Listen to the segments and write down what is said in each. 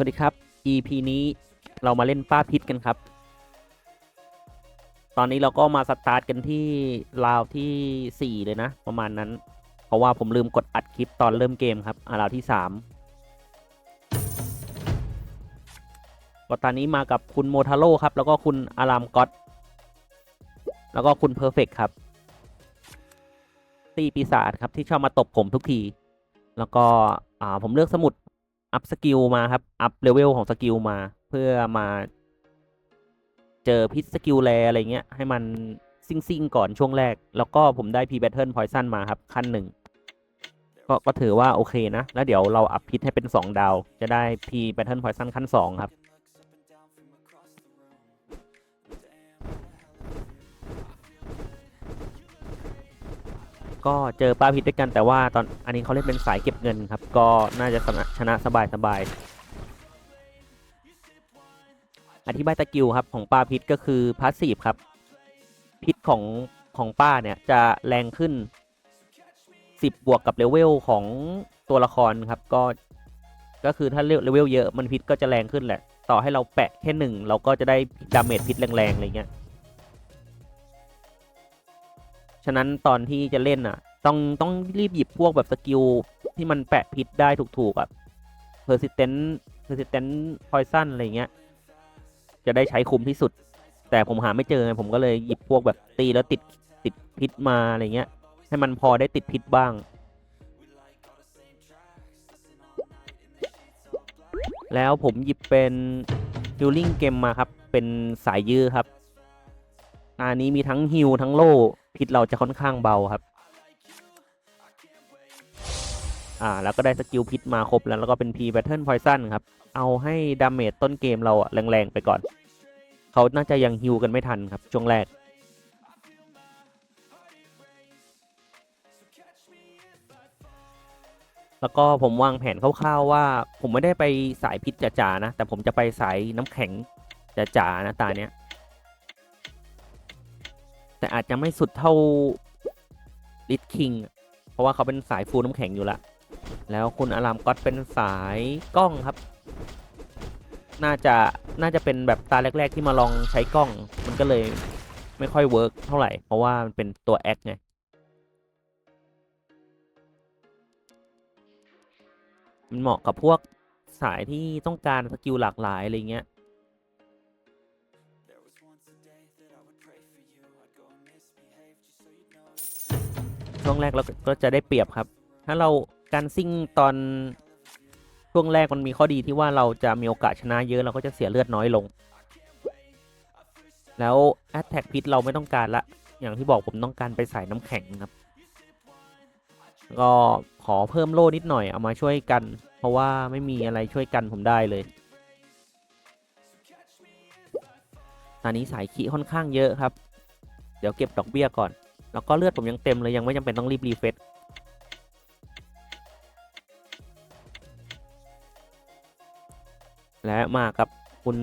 สวัสดีครับ EP นี้เรามาเล่นป้าพิษกันครับ ตอนนี้เราก็มาสตาร์ทกันที่ราวที่ 4 เลยนะ ประมาณนั้น เพราะว่าผมลืมกดอัดคลิปตอนเริ่มเกมครับอาราวที่3ก็ตอนนี้มากับคุณโมทาโร่ครับ แล้วก็คุณอารามก็อตแล้วก็คุณเพอร์เฟกครับตีปีศาจครับที่ชอบมาตบผมทุกที แล้วก็อ่าผมเลือกสมุด อัพสกิลมาครับ อัพเลเวลของสกิลมาเพื่อมา เจอพิษสกิลแลอะไรเงี้ย ให้มันซิ่งซิ่งก่อนช่วงแรก แล้วก็ผมได้พีแบทเทิลพอยซันมาครับ ขั้นหนึ่งก็ก็ถือว่าโอเคนะ แล้วเดี๋ยวเราอัพพิษให้เป็น 2 ดาว จะได้พีแบทเทิลพอยซันขั้น 2 ครับ ก็เจอป้าพิษด้วยกันแต่ว่าตอนอันนี้เขาเล่นเป็นสายเก็บเงินครับ ก็น่าจะชนะสบายสบายอธิบายสกิลครับของป้าพิษก็คือพาสซีฟครับ พิษของของป้าเนี่ยจะแรงขึ้น 10 บวกกับเลเวลของตัวละครครับก็ก็คือถ้าเลเวลเยอะมันพิษก็จะแรงขึ้นแหละ ต่อให้เราแปะแค่หนึ่งเราก็จะได้ดาเมจพิษแรงๆอะไรเงี้ย ฉะนั้นตอนที่จะเล่นอะ ต้องต้องรีบหยิบพวกแบบสกิลที่มันแปะพิษได้ถูกๆอะ persistent persistent poison อะไรเงี้ย จะได้ใช้คุ้มที่สุด แต่ผมหาไม่เจอไงผมก็เลยหยิบพวกแบบตีแล้วติดติดพิษมาอะไรเงี้ย ให้มันพอได้ติดพิษบ้าง แล้วผมหยิบเป็น healing เกมมาครับ เป็นสายยื้อครับ อันนี้มีทั้งฮิลทั้งโล่พิษเราจะค่อนข้างเบาครับ อ่า แล้วก็ได้สกิลพิษมาครบแล้วแล้วก็เป็น P Pattern Poison ครับ เอาให้ดาเมจต้นเกมเราอะแรงๆไปก่อน เขาน่าจะยังฮิลกันไม่ทันครับ ช่วงแรกแล้วก็ผมวางแผนคร่าวๆว่า ผมไม่ได้ไปสายพิษจ๋าๆนะ แต่ผมจะไปสายน้ำแข็งจ๋าๆนะตาเนี้ย แต่อาจจะไม่สุดเท่าลิทคิงเพราะว่าเขาเป็นสายฟูน้ำแข็งอยู่ละแล้วคุณอารามก็ตเป็นสายกล้องครับ น่าจะน่าจะเป็นแบบตาแรก ๆ ที่มาลองใช้กล้อง มันก็เลยไม่ค่อยเวิร์กเท่าไหร่ เพราะว่ามันเป็นตัวแอคไงมันเหมาะกับพวกสายที่ต้องการสกิลหลากหลายอะไรเงี้ย ช่วงแรกเราก็จะได้เปรียบครับ ถ้าเราการซิ่งตอนช่วงแรกมันมีข้อดีที่ว่าเราจะมีโอกาสชนะเยอะเราก็จะเสียเลือดน้อยลง แล้ว a t t a c k พิษเราไม่ต้องการละ อย่างที่บอกผมต้องการไปใส่น้ำแข็งครับ ก็ขอเพิ่มโล่นิดหน่อยเอามาช่วยกัน เพราะว่าไม่มีอะไรช่วยกันผมได้เลยตอนนี้สายขีค่อนข้างเยอะครับ เดี๋ยวเก็บดอกเบี้ยก่อน แล้วก็เลือดผมยังเต็มเลยยังไม่จำเป็นต้องรีบรีเฟซและมากับคุณ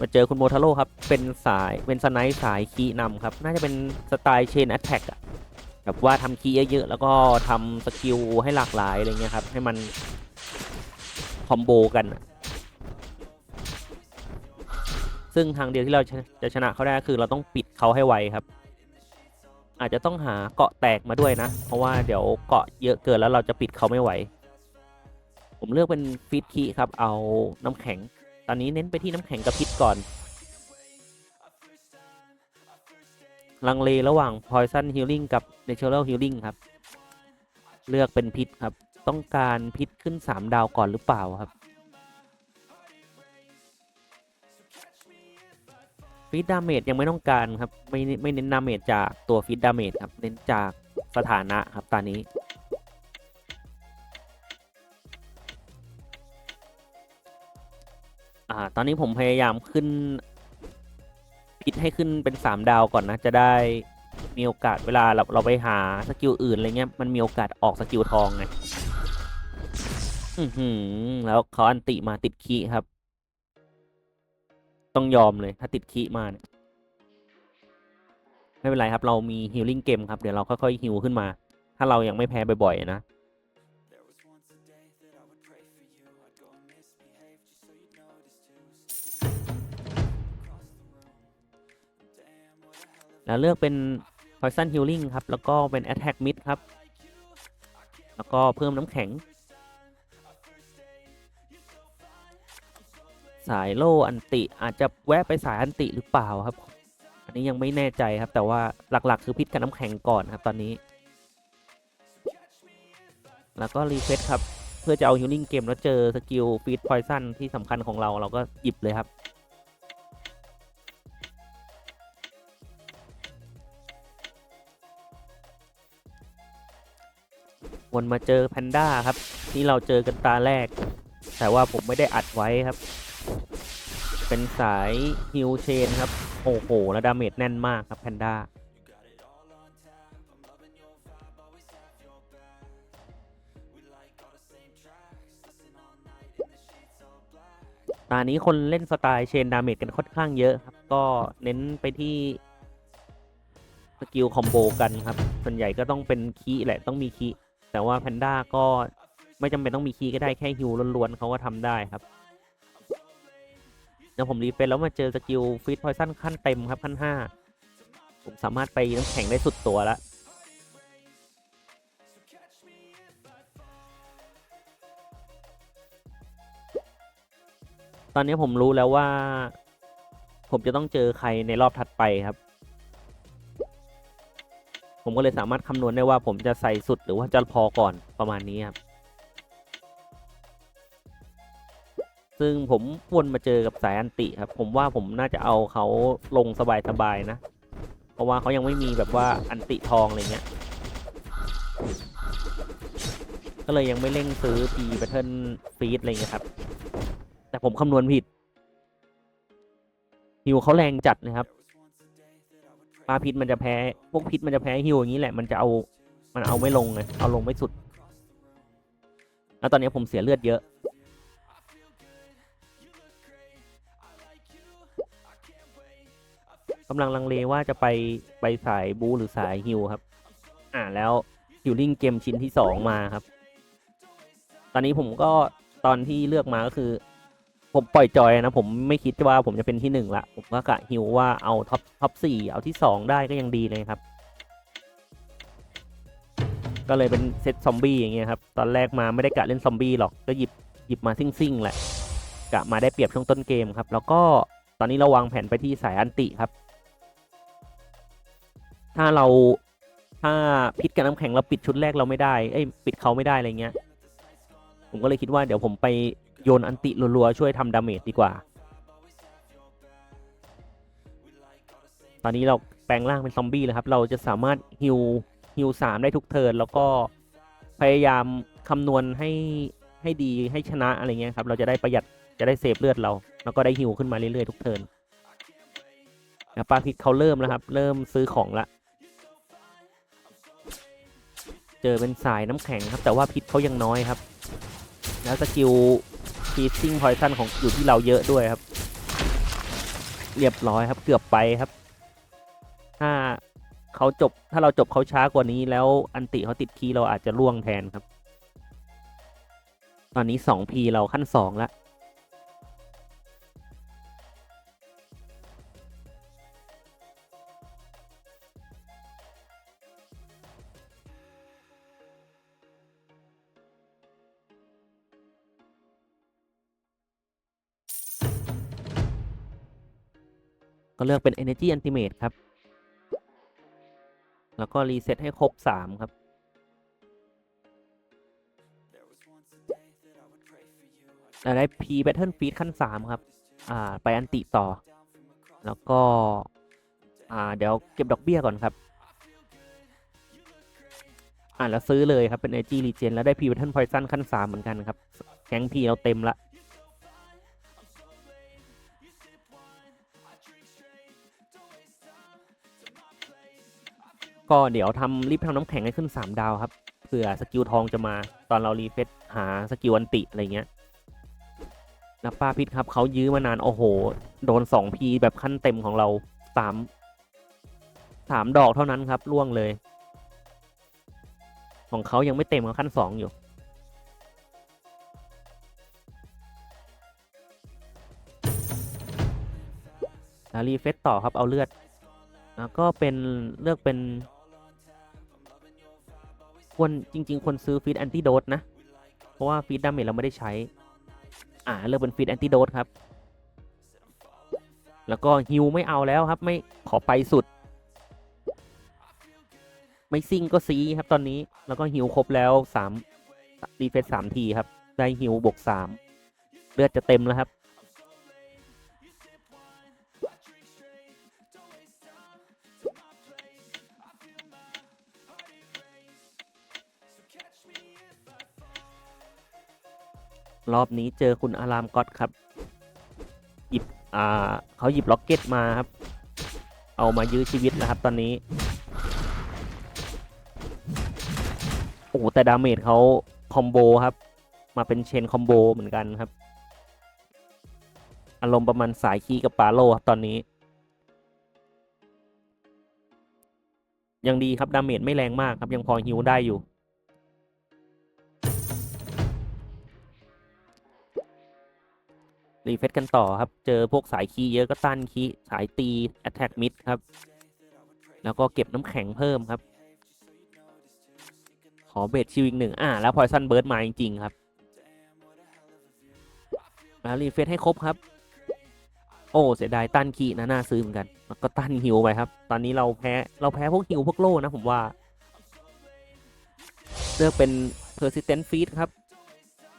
มาเจอคุณโมทาโร่ครับ เป็นสายเป็นสไนป์สายคีนำครับ น่าจะเป็นสไตล์เชนแอตแทกอะแบบว่าทำคีเยอะๆแล้วก็ทำสกิลให้หลากหลายอะไรเงี้ยครับ ให้มันคอมโบกันซึ่งทางเดียวที่เราจะชนะเขาได้คือเราต้องปิดเขาให้ไวครับ อาจจะต้องหาเกาะแตกมาด้วยนะ เพราะว่าเดี๋ยวเกาะเยอะเกินแล้วเราจะปิดเขาไม่ไหว ผมเลือกเป็นฟีดคีครับ เอาน้ำแข็ง ตอนนี้เน้นไปที่น้ำแข็งกับพิษก่อน ลังเลระหว่าง Poison Healing กับ Natural Healing ครับ เลือกเป็นพิษครับ ต้องการพิษขึ้น 3 ดาวก่อนหรือเปล่าครับ ฟีดดาเมจยังไม่ต้องการครับ ไม่ไม่เน้นดาเมจจากตัวฟีดดาเมจครับ เน้นจากสถานะครับตอนนี้ อ่า ตอนนี้ผมพยายามขึ้นพิษให้ขึ้นเป็นสามดาวก่อนนะ จะได้มีโอกาสเวลาเราเราไปหาสกิลอื่นอะไรเงี้ยมันมีโอกาสออกสกิลทองไง อือหือ แล้วเขาอันติมาติดคีครับ ต้องยอมเลยถ้าติดคีมาเนี่ยไม่เป็นไรครับ เรามีฮิลลิ่งเกมครับ เดี๋ยวเราค่อยๆฮิลขึ้นมา ถ้าเรายังไม่แพ้บ่อยๆนะ แล้วเลือกเป็น Poison Healing ครับ แล้วก็เป็น Attack Mid ครับ แล้วก็เพิ่มน้ำแข็ง สายโลอันติอาจจะแวะไปสายอันติหรือเปล่าครับ อันนี้ยังไม่แน่ใจครับ แต่ว่าหลักๆ คือพิษกับน้ำแข็งก่อนครับตอนนี้ แล้วก็รีเฟซครับ เพื่อจะเอาฮิลลิ่งเกมแล้วเจอสกิลฟีดพอยซันที่สำคัญของเราเราก็หยิบเลยครับวนมาเจอแพนด้าครับ ที่เราเจอกันตาแรก แต่ว่าผมไม่ได้อัดไว้ครับ เป็นสายฮิลเชนครับ โอ้โห แล้วดาเมจแน่นมากครับแพนด้าตอนนี้คนเล่นสไตล์เชนดาเมจกันค่อนข้างเยอะครับ ก็เน้นไปที่สกิลคอมโบกันครับ ส่วนใหญ่ก็ต้องเป็นคีแหละต้องมีคีแต่ว่าแพนด้าก็ไม่จำเป็นต้องมีคีก็ได้แค่ฮิวล้วนๆเขาก็ทำได้ครับ เดี๋ยวผมรีเฟรชแล้วมาเจอสกิลฟิตพอยซันขั้นเต็มครับขั้นห้าผมสามารถไปน้ำแข็งได้สุดตัวแล้วตอนนี้ผมรู้แล้วว่า ผมจะต้องเจอใครในรอบถัดไปครับ ผมก็เลยสามารถคำนวณได้ว่าผมจะใส่สุดหรือว่าจะพอก่อนประมาณนี้ครับ ซึ่งผมวนมาเจอกับสายอันติครับ ผมว่าผมน่าจะเอาเขาลงสบายๆนะ เพราะว่าเขายังไม่มีแบบว่าอันติทองอะไรเงี้ย ก็เลยยังไม่เร่งซื้อปีแพทเทิร์นฟีดอะไรเงี้ยครับ แต่ผมคำนวณผิดฮิวเขาแรงจัดนะครับปลาพิษมันจะแพ้ พวกพิษมันจะแพ้ฮิวอย่างนี้แหละ มันจะเอา มันเอาไม่ลงไง เอาลงไม่สุด แล้วตอนนี้ผมเสียเลือดเยอะำลังลังเลว่าจะไปไปสายบูหรือสายฮิวครับ อ่าแล้วฮิวลิ่งเกมชิ้นที่สองมาครับ ตอนนี้ผมก็ตอนที่เลือกมาก็คือ ผมปล่อยจอยนะผมไม่คิดว่าผมจะเป็นที่หนึ่งละ ผมก็กะฮิวว่าเอาท็อปท็อปสี่เอาที่สองได้ก็ยังดีเลยครับ ก็เลยเป็นเซตซอมบี้อย่างเงี้ยครับ ตอนแรกมาไม่ได้กะเล่นซอมบี้หรอกก็หยิบหยิบมาซิ่งซิ่งๆแหละกะมาได้เปรียบช่วงต้นเกมครับ แล้วก็ตอนนี้เราวางแผนไปที่สายอันติครับ ถ้าเราถ้าพิษกับน้ำแข็งเราปิดชุดแรกเราไม่ได้เอ้ยปิดเขาไม่ได้อะไรเงี้ย ผมก็เลยคิดว่าเดี๋ยวผมไปโยนอันติรัวๆช่วยทำดาเมจดีกว่า ตอนนี้เราแปลงร่างเป็นซอมบี้แล้วครับ เราจะสามารถฮิวฮิวสามได้ทุกเทิร์นแล้วก็พยายามคำนวณให้ให้ดีให้ชนะอะไรเงี้ยครับ เราจะได้ประหยัดจะได้เซฟเลือดเรา แล้วก็ได้ฮิวขึ้นมาเรื่อยๆทุกเทิร์นแล้วปาพิษเขาเริ่มแล้วครับ เริ่มซื้อของละ เจอเป็นสายน้ำแข็งครับ แต่ว่าพิษเขายังน้อยครับ แล้วสกิลฟีซิ่งพอยซันของอยู่ที่เราเยอะด้วยครับ เรียบร้อยครับ เกือบไปครับ ถ้าเขาจบถ้าเราจบเขาช้ากว่านี้แล้วอันติเขาติดคีเราอาจจะล่วงแทนครับ ตอนนี้สองพีเราขั้นสองแล้ว เลือกเป็น Energy Ultimate ครับ แล้วก็รีเซ็ตให้ครบสามครับ ได้ P Battle Feed ขั้นสามครับ อ่า ไปอันติต่อ แล้วก็ อ่า เดี๋ยวเก็บดอกเบี้ยก่อนครับ อ่าแล้วซื้อเลยครับ เป็น Energy Regen แล้วได้ P Battle Poison ขั้นสามเหมือนกันครับ แก๊ง P เราเต็มละ ก็เดี๋ยวทำรีบทำน้ำแข็งให้ขึ้น 3 ดาวครับเผื่อสกิลทองจะมาตอนเรารีเฟซหาสกิลอันติอะไรเงี้ยนับป้าพิษครับเขายื้อมานานโอ้โห โดนสองพีแบบขั้นเต็มของเราสามสามดอกเท่านั้นครับล่วงเลย ของเขายังไม่เต็มเขาขั้นสองอยู่แล้วรีเฟซต่อครับเอาเลือดแล้วก็เป็นเลือกเป็น ควรจริง ๆควรซื้อฟีดแอนติโดสนะ เพราะว่าฟีดดาเมจเราไม่ได้ใช้ อ่าเลือกเป็นฟีดแอนติโดสครับ แล้วก็ฮิวไม่เอาแล้วครับ ไม่ขอไปสุด ไม่ซิ่งก็ซีครับตอนนี้แล้วก็ฮิวครบแล้วสามรีเฟซสามทีครับ ได้ฮิวบวกสามเลือดจะเต็มแล้วครับ รอบนี้เจอคุณอารามก็อตครับ หยิบ อ่าเขาหยิบล็อกเก็ตมาครับ เอามายื้อชีวิตนะครับตอนนี้ โอ้แต่ดาเมจเขาคอมโบครับ มาเป็นเชนคอมโบเหมือนกันครับ อารมณ์ประมาณสายคีกับปาโลครับตอนนี้ ยังดีครับดาเมจไม่แรงมากครับยังพอฮิวได้อยู่ รีเฟซกันต่อครับ เจอพวกสายคีเยอะก็ต้านคีสายตี Attack Mid ครับ แล้วก็เก็บน้ำแข็งเพิ่มครับ ขอเบสชิวอีกหนึ่งอ่า แล้วพอยซันเบิร์ดมาจริงๆครับแล้วรีเฟซให้ครบครับ โอ้เสียดายต้านคีนะน่าซื้อเหมือนกันแล้วก็ต้านฮิวไปครับ ตอนนี้เราแพ้เราแพ้พวกฮิวพวกโล่นะผมว่าเลือกเป็น persistent feed ครับ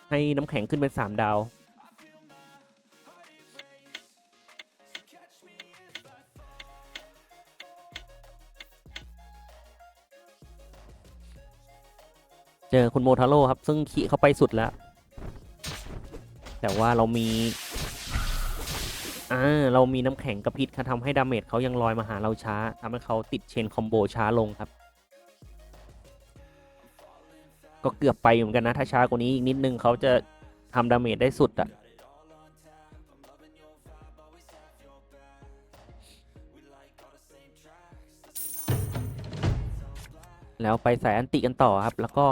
ให้น้ำแข็งขึ้นเป็น 3 ดาว เจอคุณโมทาโร่ครับ ซึ่งขี่เข้าไปสุดแล้ว แต่ว่าเรามีอ่าเรามีน้ำแข็งกระพิษค่ะทำให้ดาเมจเขายังลอยมาหาเราช้าทำให้เขาติดเชนคอมโบช้าลงครับ ก็เกือบไปเหมือนกันนะ ถ้าช้ากว่านี้อีกนิดนึงเขาจะทำดาเมจได้สุดอะ แล้วไปสายอันติกันต่อครับ แล้วก็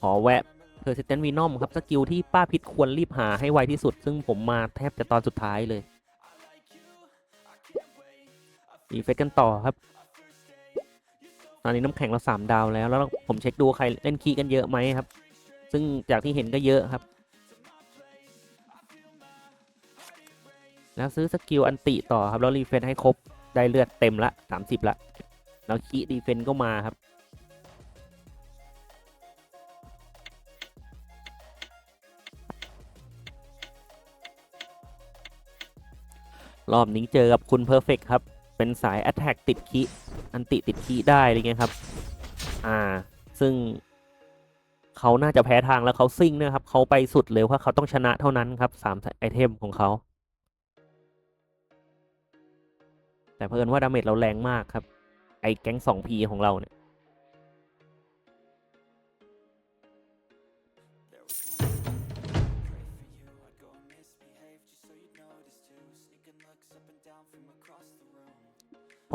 ขอแวะ Persistent Venom ครับ สกิลที่ป้าพิษควรรีบหาให้ไวที่สุด ซึ่งผมมาแทบจะตอนสุดท้ายเลยรีเฟซกันต่อครับ ตอนนี้น้ำแข็งเราสามดาวแล้ว แล้วผมเช็คดูใครเล่นคีกันเยอะไหมครับ ซึ่งจากที่เห็นก็เยอะครับ แล้วซื้อสกิลอันติต่อครับ แล้วรีเฟนให้ครบได้เลือดเต็มละ 30 ละ แล้วคีดีเฟนก็มาครับ รอบนี้เจอกับคุณเพอร์เฟกครับ เป็นสาย Attack ติดคีอันติติดคีได้อะไรเงี้ยครับ อ่า ซึ่งเขาน่าจะแพ้ทางแล้วเขาซิ่งนะครับ เขาไปสุดเลยว่าเขาต้องชนะเท่านั้นครับสามไอเทมของเขา แต่เพิ่นว่าดาเมจเราแรงมากครับ ไอแก๊งสองพีของเราเนี่ย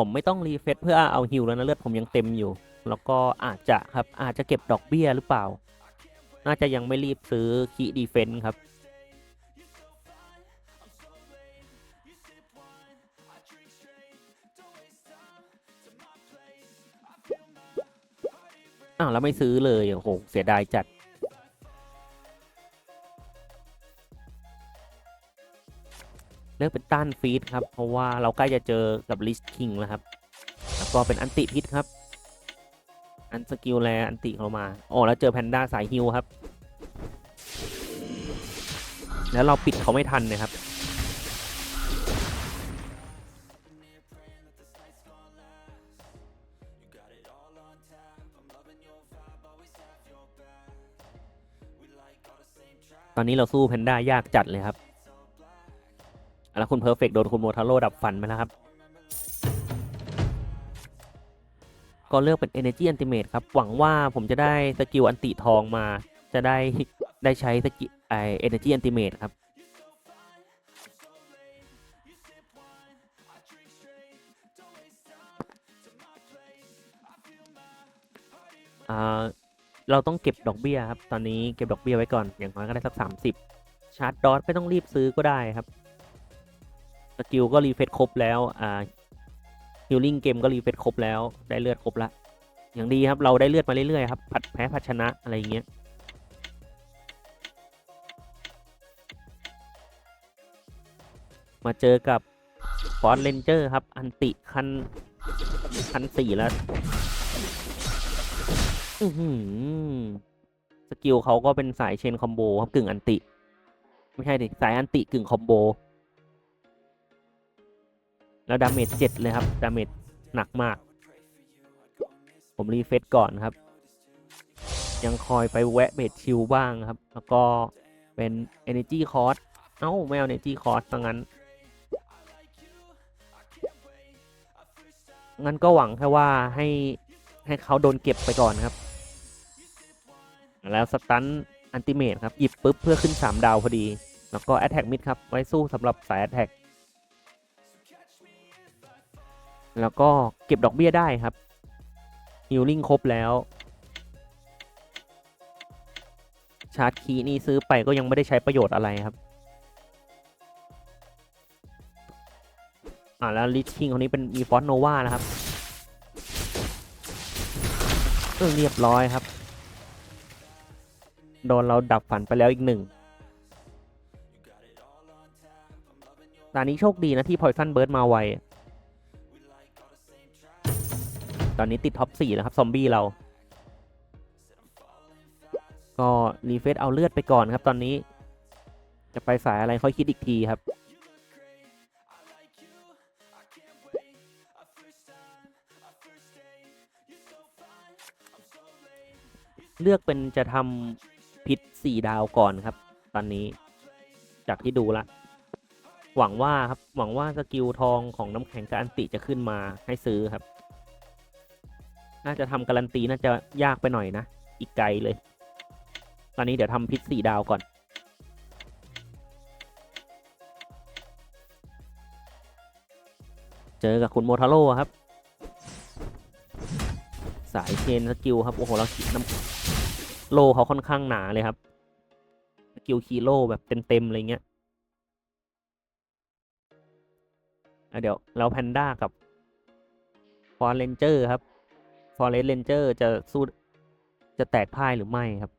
ผมไม่ต้องรีเฟซเพื่อเอาฮิวแล้วนะเลือดผมยังเต็มอยู่ แล้วก็อาจจะครับอาจจะเก็บดอกเบี้ยหรือเปล่า น่าจะยังไม่รีบซื้อคีดีเฟนครับอ้าวแล้วไม่ซื้อเลยโอ้โหเสียดายจัด เลือกเป็นต้านฟีดครับ เพราะว่าเราใกล้จะเจอกับลิสคิงแล้วครับ แล้วก็เป็นอันติพิษครับ อันสกิลแลอันติเขามาโอ้แล้วเจอแพนด้าสายฮิวครับ แล้วเราปิดเขาไม่ทันนะครับ ตอนนี้เราสู้แพนด้ายากจัดเลยครับ แล้วคุณเพอร์เฟกโดนคุณโมทาโร่ดับฟันไปแล้วครับ ก็เลือกเป็น Energy Ultimate ครับ หวังว่าผมจะได้สกิลอันติทองมา จะได้ได้ใช้สกิลไอ Energy Ultimate ครับเราต้องเก็บดอกเบี้ยครับ ตอนนี้เก็บดอกเบี้ยไว้ก่อน อย่างน้อยก็ได้สักสามสิบชาร์จดอทไม่ต้องรีบซื้อก็ได้ครับ กิลก็รีเฟซครบแล้ว อ่าฮิลลิ่งเกมก็รีเฟรชครบแล้ว ได้เลือดครบละ อย่างดีครับ เราได้เลือดมาเรื่อยๆครับ ผัดแพ้ผัดชนะอะไรอย่างเงี้ย มาเจอกับฟอร์เรนเจอร์ครับ อันติคันคันสี่แล้ว อือหือสกิลเขาก็เป็นสายเชนคอมโบครับกึ่งอันติ ไม่ใช่ดิ สายอันติกึ่งคอมโบ แล้วดาเมจเจ็ดเลยครับ ดาเมจหนักมาก ผมรีเฟซก่อนครับ ยังคอยไปแวะเบทชิลบ้างครับ แล้วก็เป็น Energy Cost เอ้าไม่เอา Energy Cost ซะงั้น งั้นก็หวังแค่ว่าให้ให้เขาโดนเก็บไปก่อนครับ แล้วสตันอันติเมตครับ หยิบปุ๊บเพื่อขึ้น 3 ดาวพอดี แล้วก็ Attack Mid ครับ ไว้สู้สำหรับสาย Attack แแล้วก็เก็บดอกเบี้ยได้ครับฮิลลิ่งครบแล้ว ชาร์จคีย์นี่ซื้อไปก็ยังไม่ได้ใช้ประโยชน์อะไรครับ อ่าแล้วลิชคิงคนนี้เป็นมีฟอนโนวานะครับเออเรียบร้อยครับ โดนเราดับฝันไปแล้วอีกหนึ่งตอนนี้โชคดีนะที่พอยซันเบิร์ดมาไว อนนี้ติดท็อป4แล้วครับ ซอมบี้เรา ก็รีเฟซเอาเลือดไปก่อนครับ ตอนนี้ จะไปสายอะไรค่อยคิดอีกทีครับ เลือกเป็นจะทำพิษสี่ดาวก่อนครับ ตอนนี้จากที่ดูละหวังว่าครับ หวังว่าสกิลทองของน้ำแข็งกับอันติจะขึ้นมาให้ซื้อครับ น่าจะทำการันตีน่าจะยากไปหน่อยนะ อีกไกลเลย ตอนนี้เดี๋ยวทำพิษสี่ดาวก่อน เจอกับคุณโมทาโร่ครับ สายเชนสกิลครับ โอ้โห เราขีดน้ำโลเขาค่อนข้างหนาเลยครับ สกิลคีโลแบบเต็มๆอะไรเงี้ยเดี๋ยว เราแพนด้ากับฟอร์เรนเจอร์ครับ ฟอร์เรสเรนเจอร์จะสู้จะแตกพ่ายหรือไม่ครับ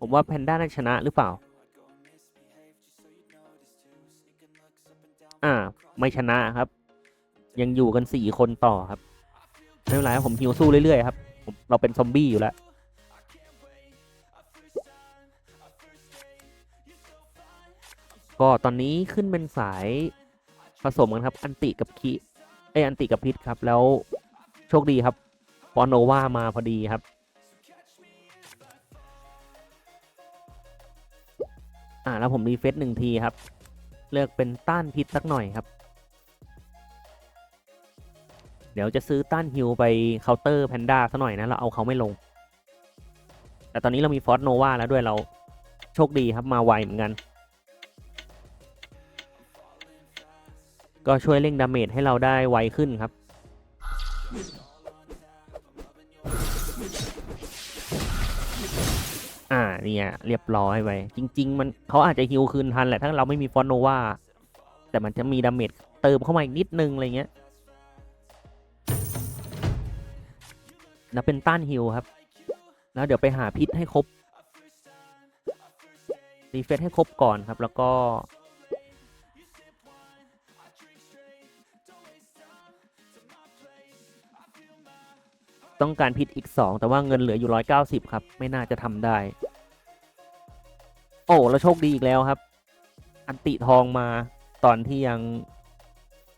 ผมว่าแพนด้าน่าชนะหรือเปล่า อ่า ไม่ชนะครับ ยังอยู่กันสี่คนต่อครับไม่เป็นไรครับผมฮิวสู้เรื่อยๆครับผมเราเป็นซอมบี้อยู่แล้วก็ตอนนี้ขึ้นเป็นสายผสมกันครับ อันติกับคีเออันติกับพิษครับแล้ว โชคดีครับฟอนโนวามาพอดีครับ อ่าแล้วผมรีเฟซหนึ่งทีครับ เลือกเป็นต้านพิษสักหน่อยครับ เดี๋ยวจะซื้อต้านฮิวไปเคาน์เตอร์แพนด้าซะหน่อยนะ เราเอาเขาไม่ลง แต่ตอนนี้เรามีฟอสโนวาแล้วด้วยเราโชคดีครับมาไวเหมือนกัน ก็ช่วยเร่งดาเมจให้เราได้ไวขึ้นครับ เนี่ยเรียบร้อยไปจริง ๆ มันเขาอาจจะฮิวคืนทันแหละถ้าเราไม่มีฟอนโนวาแต่มันจะมีดาเมจเติมเข้ามาอีกนิดนึงอะไรเงี้ยแล้วเป็นต้านฮิลครับ แล้วเดี๋ยวไปหาพิษให้ครบรีเฟซให้ครบก่อนครับ แล้วก็ต้องการพิษอีกสองแต่ว่าเงินเหลืออยู่ร้อยเก้าสิบครับ ไม่น่าจะทำได้ อ้แล้วโชคดีอีกแล้วครับ อันติทองมาตอนที่ยัง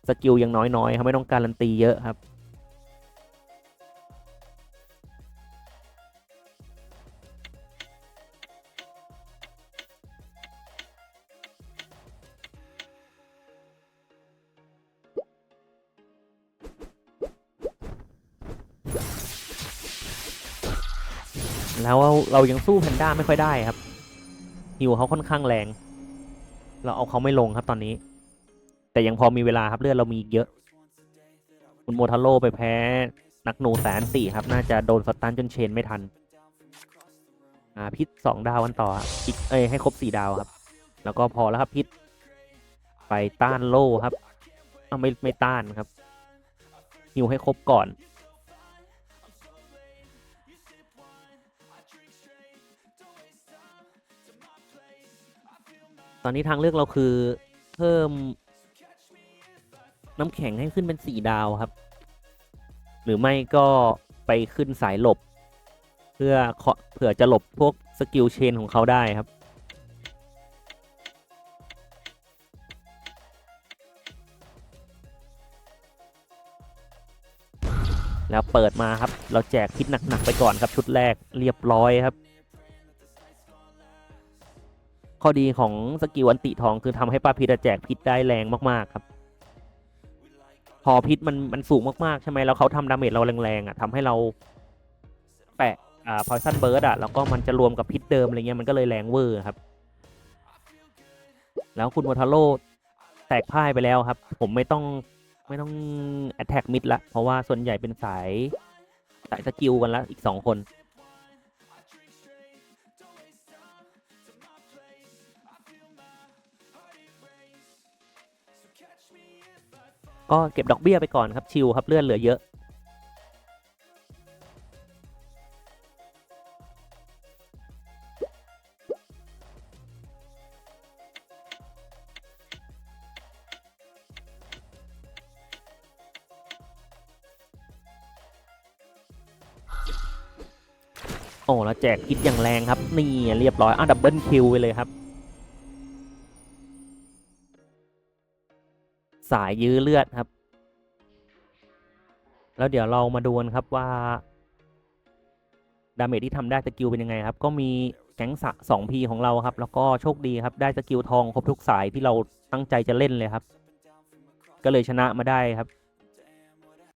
สกิลยังน้อยๆครับไม่ต้องการันตีเยอะครับ แล้วเรายังสู้แพนด้าไม่ค่อยได้ครับ ฮิวเขาค่อนข้างแรง เราเอาเขาไม่ลงครับตอนนี้ แต่ยังพอมีเวลาครับเลือดเรามีเยอะ คุณโมทาโร่ไปแพ้ นักหนูแสนตีครับ น่าจะโดนสตันจนเชนไม่ทัน อ่า พิษสองดาวกันต่ออีกเอ้ยให้ครบสี่ดาวครับ แล้วก็พอแล้วครับพิษไปต้านโล่ครับ ไม่ไม่ต้านครับฮิวให้ครบก่อน ตอนนี้ทางเลือกเราคือเพิ่มน้ำแข็งให้ขึ้นเป็นสี่ดาวครับ หรือไม่ก็ไปขึ้นสายหลบ เพื่อเเผื่อจะหลบพวกสกิลเชนของเขาได้ครับ แล้วเปิดมาครับ เราแจกพิษหนัก ๆ ไปก่อนครับชุดแรกเรียบร้อยครับ ข้อดีของสกิลอันติทองคือทำให้ป้าพิษอะแจกพิษได้แรงมากๆครับ พอพิษมันมันสูงมากๆใช่ไหมแล้วเขาทำดาเมจเราแรงๆอะทำให้เราแปะอ่าพอยซันเบิร์ดอะแล้วก็มันจะรวมกับพิษเดิมอะไรเงี้ยมันก็เลยแรงเวอร์ครับ แล้วคุณวอทาโร่แตกพ่ายไปแล้วครับ ผมไม่ต้องไม่ต้องแอตแทกมิดละเพราะว่าส่วนใหญ่เป็นสายสายสกิลกันละอีกสองคน ก็เก็บดอกเบี้ยไปก่อนครับชิลครับเลื่อนเหลือเยอะโอ้แล้วแจกพิษอย่างแรงครับ นี่เรียบร้อยอะดับเบิลคิวไปเลยครับ สายยื้อเลือดครับ แล้วเดี๋ยวเรามาดูกันครับว่าดาเมจที่ทำได้สกิลเป็นยังไงครับ ก็มีแก๊งสะสองพีของเราครับ แล้วก็โชคดีครับได้สกิลทองครบทุกสายที่เราตั้งใจจะเล่นเลยครับ ก็เลยชนะมาได้ครับ